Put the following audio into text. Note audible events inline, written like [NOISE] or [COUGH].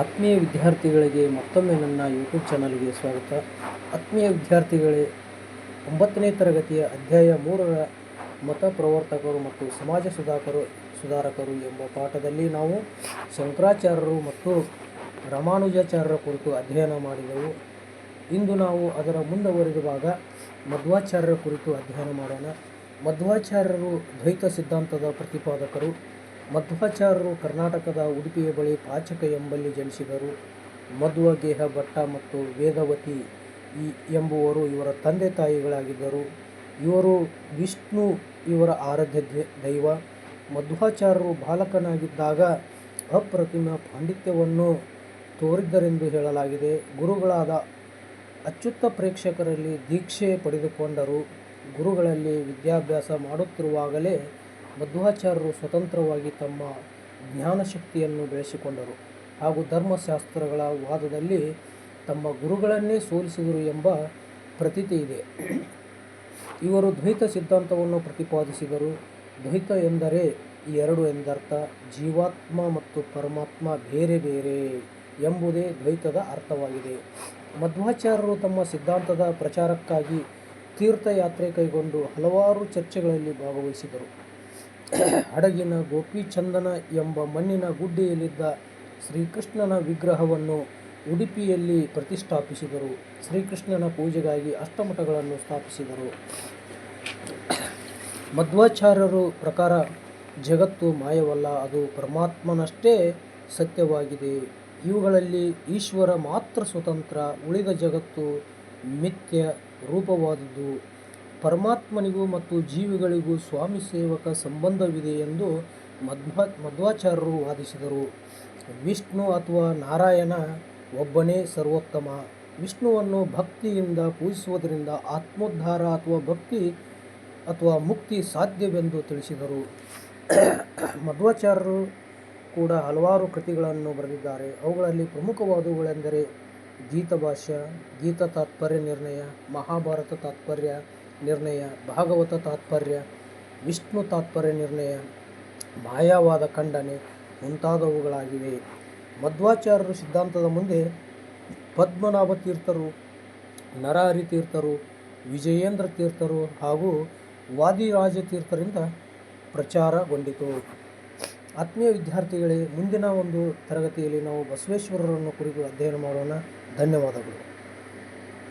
ಆತ್ಮೀಯ ವಿದ್ಯಾರ್ಥಿಗಳಿಗೆ ಮತ್ತೊಮ್ಮೆ ನನ್ನ ಯೂಟ್ಯೂಬ್ ಚಾನಲ್ಗೆ ಸ್ವಾಗತ. ಆತ್ಮೀಯ ವಿದ್ಯಾರ್ಥಿಗಳೇ, ಒಂಬತ್ತನೇ ತರಗತಿಯ ಅಧ್ಯಾಯ ಮೂರರ ಮತ ಪ್ರವರ್ತಕರು ಮತ್ತು ಸಮಾಜ ಸುಧಾಕರು, ಸುಧಾರಕರು ಎಂಬ ಪಾಠದಲ್ಲಿ ನಾವು ಶಂಕರಾಚಾರ್ಯರು ಮತ್ತು ರಾಮಾನುಜಾಚಾರ್ಯರ ಕುರಿತು ಅಧ್ಯಯನ ಮಾಡಿದೆವು. ಇಂದು ನಾವು ಅದರ ಮುಂದುವರಿದ ಮಧ್ವಾಚಾರ್ಯರ ಕುರಿತು ಅಧ್ಯಯನ ಮಾಡೋಣ. ಮಧ್ವಾಚಾರ್ಯರು ದ್ವೈತ ಸಿದ್ಧಾಂತದ ಪ್ರತಿಪಾದಕರು. ಮಧ್ವಾಚಾರ್ಯರು ಕರ್ನಾಟಕದ ಉಡುಪಿಯ ಬಳಿ ಪಾಚಕ ಎಂಬಲ್ಲಿ ಜನಿಸಿದರು. ಮಧ್ವ ಗೇಹ ಭಟ್ಟ ಮತ್ತು ವೇದವತಿ ಈ ಎಂಬುವರು ಇವರ ತಂದೆ ತಾಯಿಗಳಾಗಿದ್ದರು. ಇವರು ವಿಷ್ಣು ಇವರ ಆರಾಧ್ಯ ದೈವ ಮಧ್ವಾಚಾರ್ಯರು ಬಾಲಕನಾಗಿದ್ದಾಗ ಅಪ್ರತಿಮ ಪಾಂಡಿತ್ಯವನ್ನು ತೋರಿದ್ದರೆಂದು ಹೇಳಲಾಗಿದೆ. ಗುರುಗಳಾದ ಅಚ್ಯುತ ಪ್ರೇಕ್ಷಕರಲ್ಲಿ ದೀಕ್ಷೆ ಪಡೆದುಕೊಂಡರು. ಗುರುಗಳಲ್ಲಿ ವಿದ್ಯಾಭ್ಯಾಸ ಮಾಡುತ್ತಿರುವಾಗಲೇ ಮಧ್ವಾಚಾರ್ಯರು ಸ್ವತಂತ್ರವಾಗಿ ತಮ್ಮ ಜ್ಞಾನಶಕ್ತಿಯನ್ನು ಬೆಳೆಸಿಕೊಂಡರು ಹಾಗೂ ಧರ್ಮಶಾಸ್ತ್ರಗಳ ವಾದದಲ್ಲಿ ತಮ್ಮ ಗುರುಗಳನ್ನೇ ಸೋಲಿಸಿದರು ಎಂಬ ಪ್ರತೀತಿ ಇದೆ. ಇವರು ದ್ವೈತ ಸಿದ್ಧಾಂತವನ್ನು ಪ್ರತಿಪಾದಿಸಿದರು. ದ್ವೈತ ಎಂದರೆ ಎರಡು ಎಂದರ್ಥ, ಜೀವಾತ್ಮ ಮತ್ತು ಪರಮಾತ್ಮ ಬೇರೆ ಬೇರೆ ಎಂಬುದೇ ದ್ವೈತದ ಅರ್ಥವಾಗಿದೆ. ಮಧ್ವಾಚಾರ್ಯರು ತಮ್ಮ ಸಿದ್ಧಾಂತದ ಪ್ರಚಾರಕ್ಕಾಗಿ ತೀರ್ಥಯಾತ್ರೆ ಕೈಗೊಂಡು ಹಲವಾರು ಚರ್ಚೆಗಳಲ್ಲಿ ಭಾಗವಹಿಸಿದರು. ಹಡಗಿನ ಗೋಪಿಚಂದನ ಎಂಬ ಮಣ್ಣಿನ ಗುಡ್ಡೆಯಲ್ಲಿದ್ದ ಶ್ರೀಕೃಷ್ಣನ ವಿಗ್ರಹವನ್ನು ಉಡುಪಿಯಲ್ಲಿ ಪ್ರತಿಷ್ಠಾಪಿಸಿದರು. ಶ್ರೀಕೃಷ್ಣನ ಪೂಜೆಗಾಗಿ ಅಷ್ಟಮಠಗಳನ್ನು ಸ್ಥಾಪಿಸಿದರು. ಮಧ್ವಾಚಾರ್ಯರು ಪ್ರಕಾರ ಜಗತ್ತು ಮಾಯವಲ್ಲ, ಅದು ಪರಮಾತ್ಮನಷ್ಟೇ ಸತ್ಯವಾಗಿದೆ. ಇವುಗಳಲ್ಲಿ ಈಶ್ವರ ಮಾತ್ರ ಸ್ವತಂತ್ರ, ಉಳಿದ ಜಗತ್ತು ಮಿಥ್ಯ ರೂಪವಾದುದು. ಪರಮಾತ್ಮನಿಗೂ ಮತ್ತು ಜೀವಿಗಳಿಗೂ ಸ್ವಾಮಿ ಸೇವಕ ಸಂಬಂಧವಿದೆ ಎಂದು ಮಧ್ವ, ಮಧ್ವಾಚಾರ್ಯರು ವಾದಿಸಿದರು. ವಿಷ್ಣು ಅಥವಾ ನಾರಾಯಣ ಒಬ್ಬನೇ ಸರ್ವೋತ್ತಮ. ವಿಷ್ಣುವನ್ನು ಭಕ್ತಿಯಿಂದ ಪೂಜಿಸುವುದರಿಂದ ಆತ್ಮೋದ್ಧಾರ ಅಥವಾ ಭಕ್ತಿ ಅಥವಾ ಮುಕ್ತಿ ಸಾಧ್ಯವೆಂದು ತಿಳಿಸಿದರು. [COUGHS] ಮಧ್ವಾಚಾರ್ಯರು ಕೂಡ ಹಲವಾರು ಕೃತಿಗಳನ್ನು ಬರೆದಿದ್ದಾರೆ. ಅವುಗಳಲ್ಲಿ ಪ್ರಮುಖವಾದವುಗಳೆಂದರೆ ಗೀತಭಾಷ್ಯ ಗೀತ ತಾತ್ಪರ್ಯ ನಿರ್ಣಯ, ಮಹಾಭಾರತ ತಾತ್ಪರ್ಯ ನಿರ್ಣಯ, ಭಾಗವತ ತಾತ್ಪರ್ಯ, ವಿಷ್ಣು ತಾತ್ಪರ್ಯ ನಿರ್ಣಯ, ಮಾಯಾವಾದ ಖಂಡನೆ ಮುಂತಾದವುಗಳಾಗಿವೆ. ಮಧ್ವಾಚಾರ್ಯರು ಸಿದ್ಧಾಂತದ ಮುಂದೆ ಪದ್ಮನಾಭ ತೀರ್ಥರು ನರಹರಿ ತೀರ್ಥರು ವಿಜಯೇಂದ್ರ ತೀರ್ಥರು ಹಾಗೂ ವಾದಿರಾಜ ತೀರ್ಥರಿಂದ ಪ್ರಚಾರಗೊಂಡಿತು. ಆತ್ಮೀಯ ವಿದ್ಯಾರ್ಥಿಗಳೇ, ಮುಂದಿನ ಒಂದು ತರಗತಿಯಲ್ಲಿ ನಾವು ಬಸವೇಶ್ವರರನ್ನು ಕುರಿತು ಅಧ್ಯಯನ ಮಾಡೋಣ. ಧನ್ಯವಾದಗಳು.